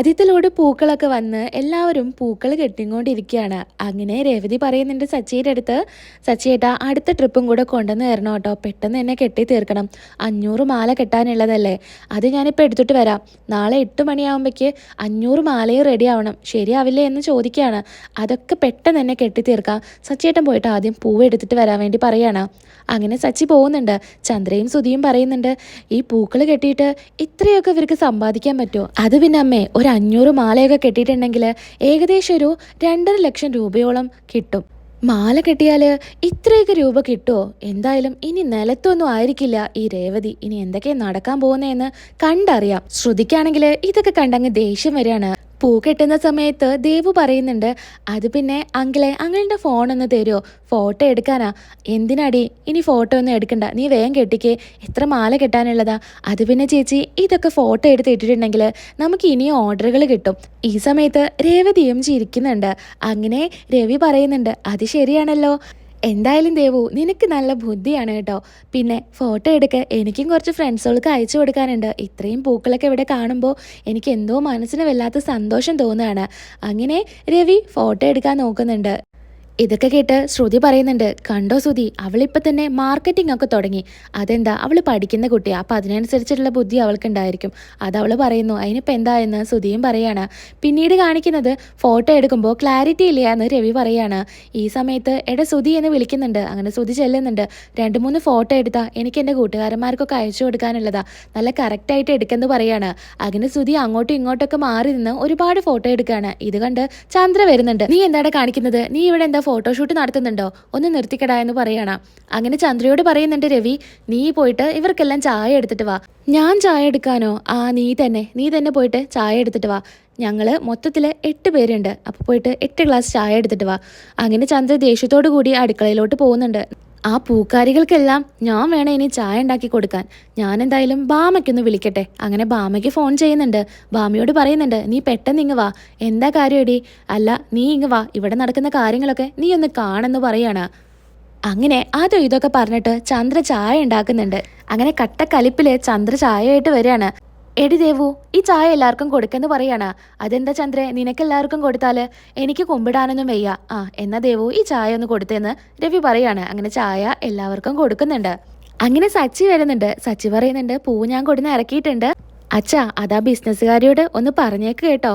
ആദ്യത്തെ ലോഡ് പൂക്കളൊക്കെ വന്ന് എല്ലാവരും പൂക്കൾ കെട്ടിക്കൊണ്ടിരിക്കുകയാണ് അങ്ങനെ രേവതി പറയുന്നുണ്ട് സച്ചിയുടെ അടുത്ത് സച്ചിയേട്ടാ അടുത്ത ട്രിപ്പും കൂടെ കൊണ്ടുവന്ന് തരണം കേട്ടോ. പെട്ടെന്ന് തന്നെ കെട്ടി തീർക്കണം അഞ്ഞൂറ് മാല കെട്ടാനുള്ളതല്ലേ. അത് ഞാനിപ്പോൾ എടുത്തിട്ട് വരാം. നാളെ എട്ട് മണിയാകുമ്പോഴേക്ക് അഞ്ഞൂറ് മാലയും റെഡി ആവണം. ശരിയാവില്ലേ എന്ന് ചോദിക്കുകയാണ്. അതൊക്കെ പെട്ടെന്ന് തന്നെ കെട്ടി തീർക്കാം സച്ചിയേട്ടൻ പോയിട്ട് ആദ്യം പൂവ് എടുത്തിട്ട് വരാൻ വേണ്ടി പറയാണ്. അങ്ങനെ സച്ചി പോകുന്നുണ്ട്. ചന്ദ്രയും സുധിയും പറയുന്നുണ്ട് ഈ പൂക്കൾ കെട്ടിയിട്ട് ഇത്രയൊക്കെ ഇവർക്ക് സമ്പാദിക്കാൻ പറ്റുമോ? അത് പിന്നെ അമ്മേ ഒരു അഞ്ഞൂറ് മാലയൊക്കെ കെട്ടിയിട്ടുണ്ടെങ്കിൽ ഏകദേശം ഒരു രണ്ടര ലക്ഷം രൂപയോളം കിട്ടും. മാല കെട്ടിയാൽ ഇത്രയൊക്കെ രൂപ കിട്ടുമോ എന്തായാലും ഇനി നിലത്തൊന്നും ആയിരിക്കില്ല ഈ രേവതി. ഇനി എന്തൊക്കെയാണ് നടക്കാൻ പോകുന്നതെന്ന് കണ്ടറിയാം. ശ്രുതിക്കാണെങ്കിൽ ഇതൊക്കെ കണ്ടങ്ങ് ദേഷ്യം വരികയാണ്. പൂ കെട്ടുന്ന സമയത്ത് ദേവു പറയുന്നുണ്ട് അത് പിന്നെ അങ്കിളെ അങ്കിളിന്റെ ഫോൺ ഒന്ന് തരുമോ ഫോട്ടോ എടുക്കാനാ. എന്തിനാടി? ഇനി ഫോട്ടോ ഒന്നും എടുക്കണ്ട. നീ വേഗം കെട്ടിക്കേ. എത്ര മാല കെട്ടാനുള്ളതാ. അത് പിന്നെ ചേച്ചി ഇതൊക്കെ ഫോട്ടോ എടുത്ത് ഇട്ടിട്ടുണ്ടെങ്കിൽ നമുക്ക് ഇനിയും ഓർഡറുകൾ കിട്ടും. ഈ സമയത്ത് രേവതിയും ചിരിക്കുന്നുണ്ട്. അങ്ങനെ രവി പറയുന്നുണ്ട് അത് ശരിയാണല്ലോ. എന്തായാലും ദേവു നിനക്ക് നല്ല ബുദ്ധിയാണ് കേട്ടോ. പിന്നെ ഫോട്ടോ എടുക്ക എനിക്കും കുറച്ച് ഫ്രണ്ട്സുകൾക്ക് അയച്ചു കൊടുക്കാനുണ്ട്. ഇത്രയും പൂക്കളൊക്കെ ഇവിടെ കാണുമ്പോൾ എനിക്ക് എന്തോ മനസ്സിന് വല്ലാത്ത സന്തോഷം തോന്നുകയാണ്. അങ്ങനെ രവി ഫോട്ടോ എടുക്കാൻ നോക്കുന്നുണ്ട്. ഇതൊക്കെ കേട്ട് ശ്രുതി പറയുന്നുണ്ട് കണ്ടോ ശ്രുതി അവളിപ്പോൾ തന്നെ മാർക്കറ്റിംഗ് ഒക്കെ തുടങ്ങി. അതെന്താ അവൾ പഠിക്കുന്ന കുട്ടി. അപ്പം അതിനനുസരിച്ചിട്ടുള്ള ബുദ്ധി അവൾക്കുണ്ടായിരിക്കും. അത് അവൾ പറയുന്നു. അതിനിപ്പോൾ എന്താ എന്ന് ശ്രുതിയും പറയാണ്. പിന്നീട് കാണിക്കുന്നത് ഫോട്ടോ എടുക്കുമ്പോൾ ക്ലാരിറ്റി ഇല്ല എന്ന് രവി പറയാണ്. ഈ സമയത്ത് എടെ ശ്രുതി എന്ന് വിളിക്കുന്നുണ്ട്. അങ്ങനെ ശ്രുതി ചെല്ലുന്നുണ്ട്. രണ്ട് മൂന്ന് ഫോട്ടോ എടുത്താൽ എനിക്ക് എന്റെ കൂട്ടുകാരന്മാർക്കൊക്കെ അയച്ചു കൊടുക്കാനുള്ളതാ. നല്ല കറക്റ്റായിട്ട് എടുക്കെന്ന് പറയാണ്. അങ്ങനെ ശ്രുതി അങ്ങോട്ടും ഇങ്ങോട്ടൊക്കെ മാറി നിന്ന് ഒരുപാട് ഫോട്ടോ എടുക്കുകയാണ് ഇത് കണ്ട് ചന്ദ്ര വരുന്നുണ്ട്. നീ എന്താണ് കാണിക്കുന്നത്? നീ ഇവിടെ എന്താ ഫോട്ടോഷൂട്ട് നടത്തുന്നുണ്ടോ? ഒന്ന് നിർത്തിക്കടാ എന്ന് പറയണം. അങ്ങനെ ചന്ദ്രയോട് പറയുന്നുണ്ട് രവി നീ പോയിട്ട് ഇവർക്കെല്ലാം ചായ എടുത്തിട്ട് വാ. ഞാൻ ചായ എടുക്കാനോ? ആ നീ തന്നെ. നീ തന്നെ പോയിട്ട് ചായ എടുത്തിട്ട് വാ. ഞങ്ങൾ മൊത്തത്തിൽ എട്ട് പേരുണ്ട്. അപ്പോൾ പോയിട്ട് എട്ട് ഗ്ലാസ് ചായ എടുത്തിട്ട് വാ. അങ്ങനെ ചന്ദ്ര ദേഷ്യത്തോടു കൂടി അടുക്കളയിലോട്ട് പോകുന്നുണ്ട്. ആ പൂക്കാരികൾക്കെല്ലാം ഞാൻ വേണം ഇനി ചായ ഉണ്ടാക്കി കൊടുക്കാൻ. ഞാൻ എന്തായാലും ബാമയ്ക്കൊന്ന് വിളിക്കട്ടെ. അങ്ങനെ ബാമയ്ക്ക് ഫോൺ ചെയ്യുന്നുണ്ട്. ബാമയോട് പറയുന്നുണ്ട് നീ പെട്ടെന്ന് ഇങ്ങ് വാ. എന്താ കാര്യമെടി? അല്ല നീ ഇങ്ങ് വാ. ഇവിടെ നടക്കുന്ന കാര്യങ്ങളൊക്കെ നീ ഒന്ന് കാണെന്ന് പറയാണ്. അങ്ങനെ അതോ ഇതൊക്കെ പറഞ്ഞിട്ട് ചന്ദ്ര ചായ ഉണ്ടാക്കുന്നുണ്ട്. അങ്ങനെ കട്ടക്കലിപ്പിൽ ചന്ദ്ര ചായയായിട്ട് വരികയാണ്. എടി ദേവു ഈ ചായ എല്ലാവർക്കും കൊടുക്കെന്ന് പറയാണ്. അതെന്താ ചന്ദ്രേ നിനക്ക് എല്ലാവർക്കും കൊടുത്താൽ? എനിക്ക് കുമ്പിടാനൊന്നും വയ്യ. ആ എന്നാ ദേവു ഈ ചായ ഒന്ന് കൊടുത്തേന്ന് രവി പറയാണ്. അങ്ങനെ ചായ എല്ലാവർക്കും കൊടുക്കുന്നുണ്ട്. അങ്ങനെ സച്ചി വരുന്നുണ്ട്. സച്ചി പറയുന്നുണ്ട് പൂ ഞാൻ കൊടുന്ന് ഇറക്കിയിട്ടുണ്ട്. അച്ഛാ അതാ ബിസിനസ്സുകാരിയോട് ഒന്ന് പറഞ്ഞേക്ക് കേട്ടോ.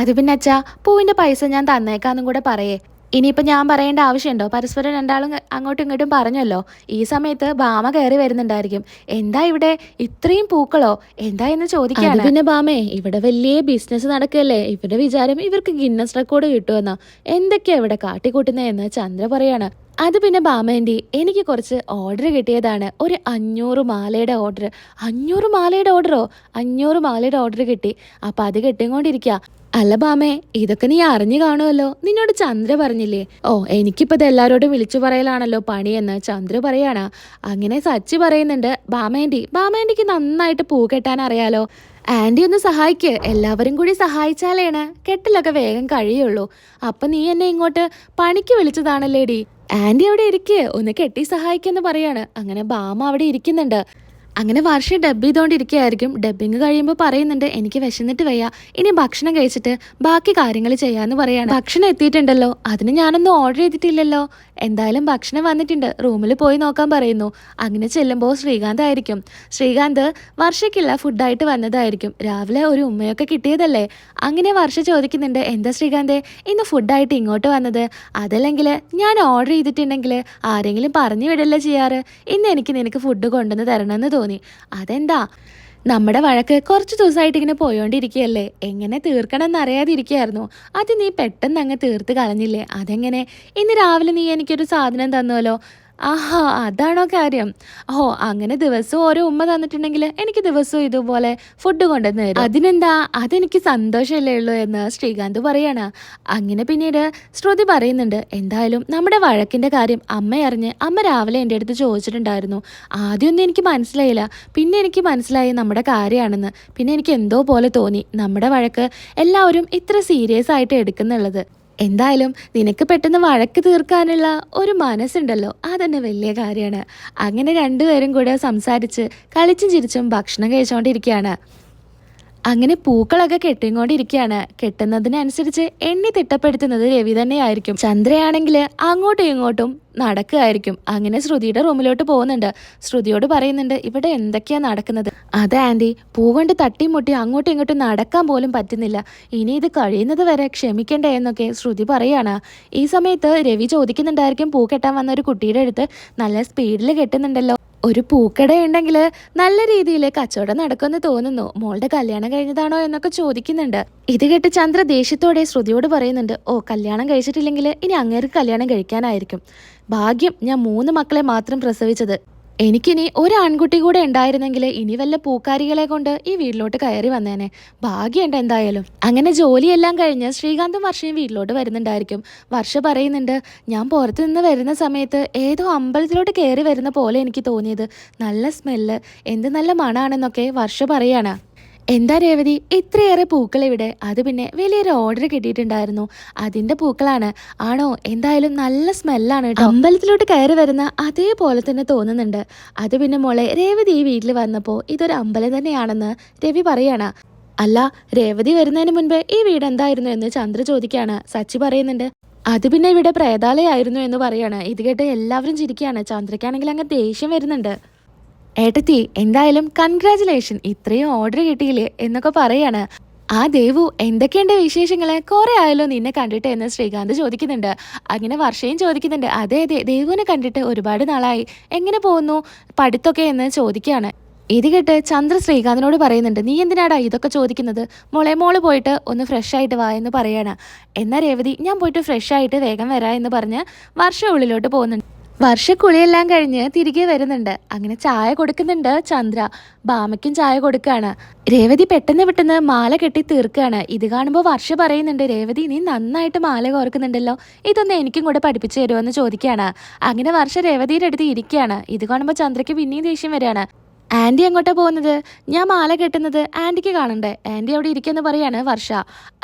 അത് പിന്നെ അച്ഛാ പൂവിന്റെ പൈസ ഞാൻ തന്നേക്കാന്നും കൂടെ പറയേ. ഇനിയിപ്പോൾ ഞാൻ പറയേണ്ട ആവശ്യമുണ്ടോ? പരസ്പരം രണ്ടാളും അങ്ങോട്ടും ഇങ്ങോട്ടും പറഞ്ഞല്ലോ. ഈ സമയത്ത് ഭാമ കയറി വരുന്നുണ്ടായിരിക്കും. എന്താ ഇവിടെ ഇത്രയും പൂക്കളോ? എന്താ എന്ന് ചോദിക്കാണ് പിന്നെ ഭാമേ ഇവിടെ വലിയ ബിസിനസ് നടക്കല്ലേ? ഇവരുടെ വിചാരം ഇവർക്ക് ഗിന്നസ് റെക്കോർഡ് കിട്ടുമെന്നാ. എന്തൊക്കെയാ ഇവിടെ കാട്ടിക്കൂട്ടുന്നതെന്ന് ചന്ദ്ര പറയാണ്. അത് പിന്നെ ബാമേന്റെ എനിക്ക് കുറച്ച് ഓർഡർ കിട്ടിയതാണ്. ഒരു അഞ്ഞൂറ് മാലയുടെ ഓർഡർ അഞ്ഞൂറ് മാലയുടെ ഓർഡറോ അഞ്ഞൂറ് മാലയുടെ ഓർഡർ കിട്ടി. അപ്പം അത് കെട്ടിക്കൊണ്ടിരിക്കുക അല്ല ബാമേ ഇതൊക്കെ നീ അറിഞ്ഞു കാണുമല്ലോ നിന്നോട് ചന്ദ്ര പറഞ്ഞില്ലേ? ഓ എനിക്കിപ്പോൾ ഇത് എല്ലാവരോടും വിളിച്ചു പറയലാണല്ലോ പണിയെന്ന് ചന്ദ്ര പറയാണ് അങ്ങനെ സച്ചി പറയുന്നുണ്ട്. ബാമേന്റെ ബാമേന്റെക്ക് നന്നായിട്ട് പൂ കെട്ടാൻ അറിയാലോ. ആന്റി ഒന്ന് സഹായിക്ക്. എല്ലാവരും കൂടി സഹായിച്ചാലേണ്. കെട്ടിലൊക്കെ വേഗം കഴിയുള്ളൂ. അപ്പം നീ എന്നെ ഇങ്ങോട്ട് പണിക്ക് വിളിച്ചതാണല്ലേടി. ആന്റി അവിടെ ഇരിക്കേ. ഒന്ന് കെട്ടി സഹായിക്കെന്ന് പറയാണ്. അങ്ങനെ ബാമ അവിടെ ഇരിക്കുന്നുണ്ട്. അങ്ങനെ വർഷം ഡബ് ചെയ്തുകൊണ്ടിരിക്കുകയായിരിക്കും ഡബ്ബിങ് കഴിയുമ്പോൾ പറയുന്നുണ്ട് എനിക്ക് വിശന്നിട്ട് വയ്യ. ഇനി ഭക്ഷണം കഴിച്ചിട്ട് ബാക്കി കാര്യങ്ങൾ ചെയ്യാന്ന് പറയാണ്. ഭക്ഷണം എത്തിയിട്ടുണ്ടല്ലോ. അതിന് ഞാനൊന്നും ഓർഡർ ചെയ്തിട്ടില്ലല്ലോ. എന്തായാലും ഭക്ഷണം വന്നിട്ടുണ്ട്. റൂമിൽ പോയി നോക്കാൻ പറയുന്നു. അങ്ങനെ ചെല്ലുമ്പോൾ ശ്രീകാന്ത് ആയിരിക്കും. ശ്രീകാന്ത് വർഷയ്ക്കുള്ള ഫുഡായിട്ട് വന്നതായിരിക്കും. രാവിലെ ഒരു ഉമ്മയൊക്കെ കിട്ടിയതല്ലേ. അങ്ങനെ വർഷ ചോദിക്കുന്നുണ്ട് എന്താ ശ്രീകാന്ത് ഇന്ന് ഫുഡായിട്ട് ഇങ്ങോട്ട് വന്നത്? അതല്ലെങ്കിൽ ഞാൻ ഓർഡർ ചെയ്തിട്ടുണ്ടെങ്കിൽ ആരെങ്കിലും പറഞ്ഞു വിടല്ലേ ചെയ്യാറ്? ഇന്ന് എനിക്ക് നിനക്ക് ഫുഡ് കൊണ്ടുവന്ന് തരണമെന്ന് തോന്നി. അതെന്താ? നമ്മുടെ വഴക്ക് കുറച്ച് ദിവസമായിട്ട് ഇങ്ങനെ പോയോണ്ടിരിക്കുകയല്ലേ എങ്ങനെ തീർക്കണം എന്നറിയാതിരിക്കുകയായിരുന്നു അത് നീ പെട്ടെന്ന് അങ്ങ് തീർത്ത് കളഞ്ഞില്ലേ? അതെങ്ങനെ? ഇന്ന് രാവിലെ നീ എനിക്കൊരു സാധനം തന്നുവല്ലോ ആഹാ അതാണോ കാര്യം. ഓ അങ്ങനെ ദിവസവും ഓരോ ഉമ്മ തന്നിട്ടുണ്ടെങ്കിൽ എനിക്ക് ദിവസവും ഇതുപോലെ ഫുഡ് കൊണ്ടുവന്ന് തരും. അതിനെന്താ? അതെനിക്ക് സന്തോഷമല്ലേ ഉള്ളൂ എന്ന് ശ്രീകാന്ത് പറയാണ്. അങ്ങനെ പിന്നീട് ശ്രുതി പറയുന്നുണ്ട് എന്തായാലും നമ്മുടെ വഴക്കിന്റെ കാര്യം അമ്മ അറിഞ്ഞ് അമ്മ രാവിലെ എന്റെ അടുത്ത് ചോദിച്ചിട്ടുണ്ടായിരുന്നു. ആദ്യമൊന്നും എനിക്ക് മനസ്സിലായില്ല. പിന്നെ എനിക്ക് മനസ്സിലായി നമ്മുടെ കാര്യമാണെന്ന്. പിന്നെ എനിക്ക് എന്തോ പോലെ തോന്നി. നമ്മുടെ വഴക്ക് എല്ലാവരും ഇത്ര സീരിയസ് ആയിട്ട് എടുക്കുന്നുള്ളത്. എന്തായാലും നിനക്ക് പെട്ടെന്ന് വഴക്ക് തീർക്കാനുള്ള ഒരു മനസ്സുണ്ടല്ലോ. അതന്നെ വലിയ കാര്യമാണ് അങ്ങനെ രണ്ടുപേരും കൂടെ സംസാരിച്ച് കളിച്ചും ചിരിച്ചും ഭക്ഷണം കഴിച്ചുകൊണ്ടിരിക്കുകയാണ് അങ്ങനെ പൂക്കളൊക്കെ കെട്ടിക്കൊണ്ടിരിക്കുകയാണ് കെട്ടുന്നതിനനുസരിച്ച് എണ്ണി തിട്ടപ്പെടുത്തുന്നത് രവി തന്നെയായിരിക്കും. ചന്ദ്രയാണെങ്കിൽ അങ്ങോട്ടും ഇങ്ങോട്ടും നടക്കുകയായിരിക്കും. അങ്ങനെ ശ്രുതിയുടെ റൂമിലോട്ട് പോകുന്നുണ്ട്. ശ്രുതിയോട് പറയുന്നുണ്ട് ഇവിടെ എന്തൊക്കെയാ നടക്കുന്നത്? അത് ആന്റി പൂ കൊണ്ട് തട്ടിമുട്ടി അങ്ങോട്ടും ഇങ്ങോട്ടും നടക്കാൻ പോലും പറ്റുന്നില്ല. ഇനി ഇത് കഴിയുന്നത് വരെ ക്ഷമിക്കണ്ടേ എന്നൊക്കെ ശ്രുതി പറയാണ്. ഈ സമയത്ത് രവി ചോദിക്കുന്നുണ്ടായിരിക്കും പൂ കെട്ടാൻ വന്ന ഒരു കുട്ടിയുടെ അടുത്ത് നല്ല സ്പീഡിൽ കെട്ടുന്നുണ്ടല്ലോ. ഒരു പൂക്കട ഉണ്ടെങ്കിൽ നല്ല രീതിയിൽ കച്ചവടം നടക്കുമെന്ന് തോന്നുന്നു. മോളുടെ കല്യാണം കഴിഞ്ഞതാണോ എന്നൊക്കെ ചോദിക്കുന്നുണ്ട്. ഇത് കേട്ട് ചന്ദ്ര ദേഷ്യത്തോടെ ശ്രുതിയോട് പറയുന്നുണ്ട് ഓ കല്യാണം കഴിച്ചിട്ടില്ലെങ്കിൽ ഇനി അങ്ങേർക്ക് കല്യാണം കഴിക്കാനായിരിക്കും. ഭാഗ്യം ഞാൻ മൂന്ന് മക്കളെ മാത്രം പ്രസവിച്ചത്. എനിക്കിനി ഒരു ആൺകുട്ടി കൂടെ ഉണ്ടായിരുന്നെങ്കിൽ ഇനി വല്ല പൂക്കാരികളെ കൊണ്ട് ഈ വീട്ടിലോട്ട് കയറി വന്നേനെ. ഭാഗ്യമുണ്ട് എന്തായാലും. അങ്ങനെ ജോലിയെല്ലാം കഴിഞ്ഞ് ശ്രീകാന്തും വർഷയും വീട്ടിലോട്ട് വരുന്നുണ്ടായിരിക്കും. വർഷ പറയുന്നുണ്ട് ഞാൻ പുറത്തു നിന്ന് വരുന്ന സമയത്ത് ഏതോ അമ്പലത്തിലോട്ട് കയറി വരുന്ന പോലെ എനിക്ക് തോന്നിയത്. നല്ല സ്മെല്ല് എന്ത് നല്ല മണാണെന്നൊക്കെ വർഷ പറയാണ്. എന്താ രേവതി? ഇത്രയേറെ പൂക്കൾ ഇവിടെ അത് പിന്നെ വലിയൊരു ഓർഡർ കിട്ടിയിട്ടുണ്ടായിരുന്നു. അതിന്റെ പൂക്കളാണ്. ആണോ? എന്തായാലും നല്ല സ്മെല്ലാണ് കേട്ടോ. അമ്പലത്തിലോട്ട് കയറി വരുന്ന അതേപോലെ തന്നെ തോന്നുന്നുണ്ട്. അത് പിന്നെ മോളെ രേവതി ഈ വീട്ടിൽ വന്നപ്പോൾ ഇതൊരു അമ്പലം തന്നെയാണെന്ന് രവി പറയാണ്. അല്ല രേവതി വരുന്നതിന് മുൻപ് ഈ വീട് എന്തായിരുന്നു എന്ന് ചന്ദ്ര ചോദിക്കാണ്. സച്ചി പറയുന്നുണ്ട് അത് പിന്നെ ഇവിടെ പ്രേതാലയായിരുന്നു എന്ന് പറയാണ്. ഇത് കേട്ട് എല്ലാവരും ചിരിക്കുകയാണ് ചന്ദ്രയ്ക്കാണെങ്കിൽ അങ്ങ് ദേഷ്യം വരുന്നുണ്ട്. ഏട്ടത്തി എന്തായാലും കൺഗ്രാചുലേഷൻ ഇത്രയും ഓർഡർ കിട്ടിയില്ലേ എന്നൊക്കെ പറയാണ്. ആ ദേവു എന്തൊക്കെയുണ്ട് വിശേഷങ്ങൾ? കുറെ ആയല്ലോ നിന്നെ കണ്ടിട്ട് എന്ന് ശ്രീകാന്ത് ചോദിക്കുന്നുണ്ട്. അങ്ങനെ വർഷയും ചോദിക്കുന്നുണ്ട്. അതെ അതെ ദേവുവിനെ കണ്ടിട്ട് ഒരുപാട് നാളായി. എങ്ങനെ പോകുന്നു? പഠിത്തൊക്കെ എന്ന് ചോദിക്കുകയാണ് ഇത് കേട്ട് ചന്ദ്ര ശ്രീകാന്തിനോട് പറയുന്നുണ്ട് നീ എന്തിനാടാ ഇതൊക്കെ ചോദിക്കുന്നത്? മോളെ മോൾ പോയിട്ട് ഒന്ന് ഫ്രഷ് ആയിട്ട് വാ എന്ന് പറയാണ്. എന്നാ രേവതി ഞാൻ പോയിട്ട് ഫ്രഷ് ആയിട്ട് വേഗം വരാ എന്ന് പറഞ്ഞ് വർഷ ഉള്ളിലോട്ട് പോകുന്നുണ്ട്. വർഷക്കുളിയെല്ലാം കഴിഞ്ഞ് തിരികെ വരുന്നുണ്ട്. അങ്ങനെ ചായ കൊടുക്കുന്നുണ്ട് ചന്ദ്ര. ബാമയ്ക്കും ചായ കൊടുക്കുകയാണ് രേവതി പെട്ടെന്ന് പെട്ടെന്ന് മാല കെട്ടി തീർക്കുകയാണ് ഇത് കാണുമ്പോൾ വർഷ പറയുന്നുണ്ട് രേവതി നീ നന്നായിട്ട് മാല കോർക്കുന്നുണ്ടല്ലോ. ഇതൊന്ന് എനിക്കും കൂടെ പഠിപ്പിച്ചു തരുമോ എന്ന് ചോദിക്കുകയാണ് അങ്ങനെ വർഷ രേവതിയുടെ അടുത്ത് ഇരിക്കുകയാണ് ഇത് കാണുമ്പോൾ ചന്ദ്രയ്ക്ക് പിന്നെയും ദേഷ്യം വരികയാണ് ആന്റി എങ്ങോട്ടാ പോകുന്നത്? ഞാൻ മാല കെട്ടുന്നത് ആന്റിക്ക് കാണണ്ടേ? ആന്റി അവിടെ ഇരിക്കുമെന്ന് പറയാണ് വർഷ.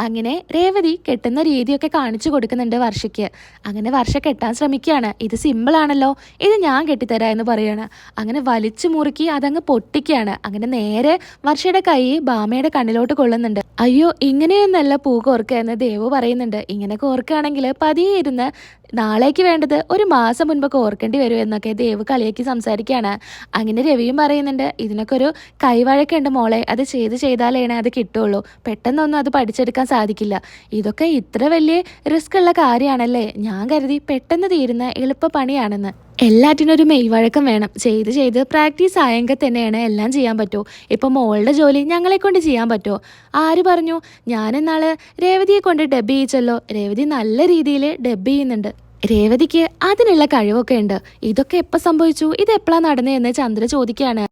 അങ്ങനെ രേവതി കെട്ടുന്ന രീതിയൊക്കെ കാണിച്ചു കൊടുക്കുന്നുണ്ട് വർഷയ്ക്ക്. അങ്ങനെ വർഷ കെട്ടാൻ ശ്രമിക്കുകയാണ്. ഇത് സിമ്പിളാണല്ലോ ഇത് ഞാൻ കെട്ടിത്തരാ എന്ന് പറയാണ്. അങ്ങനെ വലിച്ചു മുറുക്കി അതങ്ങ് പൊട്ടിക്കുകയാണ്. അങ്ങനെ നേരെ വർഷയുടെ കൈ ബാമയുടെ കണ്ണിലോട്ട് കൊള്ളുന്നുണ്ട്. അയ്യോ ഇങ്ങനെയൊന്നല്ല പൂ കോർക്കുക എന്ന് ദേവു പറയുന്നുണ്ട്. ഇങ്ങനെ കോർക്കുകയാണെങ്കിൽ പതിയെ ഇരുന്ന് നാളേക്ക് വേണ്ടത് ഒരു മാസം മുൻപൊക്കെ ഓർക്കേണ്ടി വരും എന്നൊക്കെ ദേവ് കളിയാക്കി സംസാരിക്കുകയാണ്. അങ്ങനെ രവിയും പറയുന്നുണ്ട് ഇതിനൊക്കെ ഒരു കൈവഴക്കുണ്ട് മോളെ അത് ചെയ്ത് ചെയ്താലേണേ അത് കിട്ടുള്ളൂ. പെട്ടെന്നൊന്നും അത് പഠിച്ചെടുക്കാൻ സാധിക്കില്ല. ഇതൊക്കെ ഇത്ര വലിയ റിസ്ക് ഉള്ള കാര്യമാണല്ലേ ഞാൻ കരുതി പെട്ടെന്ന് തീരുന്ന എളുപ്പ പണിയാണെന്ന്. എല്ലാറ്റിനും ഒരു മെയ്വഴക്കം വേണം. ചെയ്ത് ചെയ്ത് പ്രാക്ടീസ് ആയെങ്കിൽ തന്നെയാണ് എല്ലാം ചെയ്യാൻ പറ്റൂ. ഇപ്പം മോളുടെ ജോലി ഞങ്ങളെ കൊണ്ട് ചെയ്യാൻ പറ്റുമോ ആര് പറഞ്ഞു? ഞാനെന്നാൾ രേവതിയെ കൊണ്ട് ഡബ് ചെയ്യിച്ചല്ലോ. രേവതി നല്ല രീതിയിൽ ഡബ് ചെയ്യുന്നുണ്ട്. രേവതിക്ക് അതിനുള്ള കഴിവൊക്കെ ഉണ്ട്. ഇതൊക്കെ എപ്പോൾ സംഭവിച്ചു? ഇത് എപ്പോഴാണ് നടന്നതെന്ന് ചന്ദ്ര ചോദിക്കുകയാണ്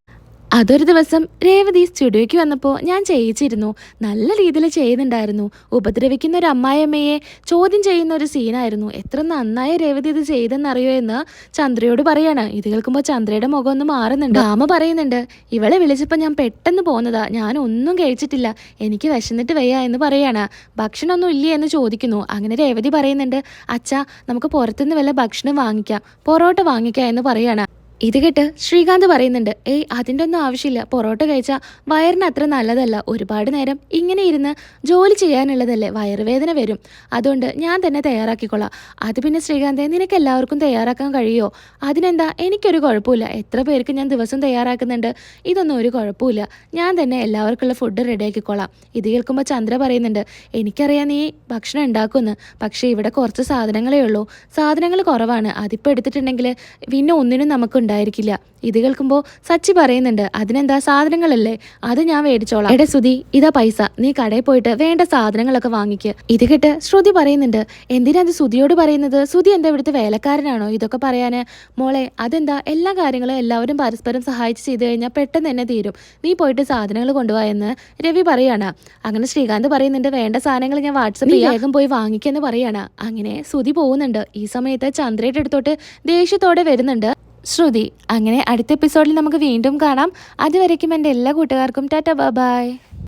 അതൊരു ദിവസം രേവതി സ്റ്റുഡിയോയ്ക്ക് വന്നപ്പോൾ ഞാൻ ചെയ്യിച്ചിരുന്നു. നല്ല രീതിയിൽ ചെയ്യുന്നുണ്ടായിരുന്നു. ഉപദ്രവിക്കുന്ന ഒരു അമ്മായിയമ്മയെ ചോദ്യം ചെയ്യുന്ന ഒരു സീനായിരുന്നു. എത്ര നന്നായി രേവതി ഇത് ചെയ്തെന്നറിയോ എന്ന് ചന്ദ്രയോട് പറയാണ്. ഇത് കേൾക്കുമ്പോൾ ചന്ദ്രയുടെ മുഖം ഒന്ന് മാറുന്നുണ്ട്. അമ്മ പറയുന്നുണ്ട് ഇവളെ വിളിച്ചപ്പോൾ ഞാൻ പെട്ടെന്ന് പോന്നതാ. ഞാൻ ഒന്നും കഴിച്ചിട്ടില്ല. എനിക്ക് വിശന്നിട്ട് വയ്യ എന്ന് പറയാണ്. ഭക്ഷണമൊന്നും ഇല്ലേ എന്ന് ചോദിക്കുന്നു. അങ്ങനെ രേവതി പറയുന്നുണ്ട് അച്ഛാ നമുക്ക് പുറത്തുനിന്ന് വല്ല ഭക്ഷണം വാങ്ങിക്കാം. പൊറോട്ട വാങ്ങിക്കാം എന്ന് പറയാണ്. ഇത് കേട്ട് ശ്രീകാന്ത് പറയുന്നുണ്ട് ഏയ് അതിന്റെ ഒന്നും ആവശ്യമില്ല. പൊറോട്ട കഴിച്ചാൽ വയറിന് അത്ര നല്ലതല്ല. ഒരുപാട് നേരം ഇങ്ങനെ ഇരുന്ന് ജോലി ചെയ്യാനുള്ളതല്ലേ വയറുവേദന വരും. അതുകൊണ്ട് ഞാൻ തന്നെ തയ്യാറാക്കിക്കൊള്ളാം അത് പിന്നെ ശ്രീകാന്തെ നിനക്ക് എല്ലാവർക്കും തയ്യാറാക്കാൻ കഴിയുമോ അതിനെന്താ? എനിക്കൊരു കുഴപ്പമില്ല. എത്ര പേർക്ക് ഞാൻ ദിവസം തയ്യാറാക്കുന്നുണ്ട്? ഇതൊന്നും ഒരു കുഴപ്പമില്ല. ഞാൻ തന്നെ എല്ലാവർക്കുള്ള ഫുഡ് റെഡിയാക്കിക്കൊള്ളാം ഇത് കേൾക്കുമ്പോൾ ചന്ദ്ര പറയുന്നുണ്ട് എനിക്കറിയാം നീ ഭക്ഷണം ഉണ്ടാക്കുമെന്ന്. പക്ഷേ ഇവിടെ കുറച്ച് സാധനങ്ങളേ ഉള്ളൂ. സാധനങ്ങൾ കുറവാണ്. അതിപ്പോൾ എടുത്തിട്ടുണ്ടെങ്കിൽ പിന്നെ ഒന്നിനും നമുക്ക് ഉണ്ടായിരിക്കില്ല. ഇത് കേൾക്കുമ്പോൾ സച്ചി പറയുന്നുണ്ട് അതിനെന്താ സാധനങ്ങളല്ലേ? അത് ഞാൻ മേടിച്ചോളാം. എടെ ശ്രുതി ഇതാ പൈസ. നീ കടയിൽ പോയിട്ട് വേണ്ട സാധനങ്ങളൊക്കെ വാങ്ങിക്ക്. ഇത് കേട്ട് ശ്രുതി പറയുന്നുണ്ട് എന്തിനാ അത് ശ്രുതിയോട് പറയുന്നത്? ശ്രുതി എന്താ ഇവിടുത്തെ വേലക്കാരനാണോ? ഇതൊക്കെ പറയാന്. മോളെ അതെന്താ? എല്ലാ കാര്യങ്ങളും എല്ലാവരും പരസ്പരം സഹായിച്ച് ചെയ്തു കഴിഞ്ഞാൽ പെട്ടെന്ന് തന്നെ തീരും. നീ പോയിട്ട് സാധനങ്ങൾ കൊണ്ടുപോയെന്ന് രവി പറയാണ്. അങ്ങനെ ശ്രീകാന്ത് പറയുന്നുണ്ട് വേണ്ട സാധനങ്ങൾ ഞാൻ വാട്സപ്പിൽ വേഗം പോയി വാങ്ങിക്കെന്ന് പറയാണ്. അങ്ങനെ ശ്രുതി പോകുന്നുണ്ട്. ഈ സമയത്ത് ചന്ദ്രയുടെ അടുത്തോട്ട് ദേഷ്യത്തോടെ വരുന്നുണ്ട്. ശ്രുതി അങ്ങനെ അടുത്ത എപ്പിസോഡിൽ നമുക്ക് വീണ്ടും കാണാം. അതുവരയ്ക്കും എന്റെ എല്ലാ കൂട്ടുകാർക്കും ടാറ്റ ബൈ.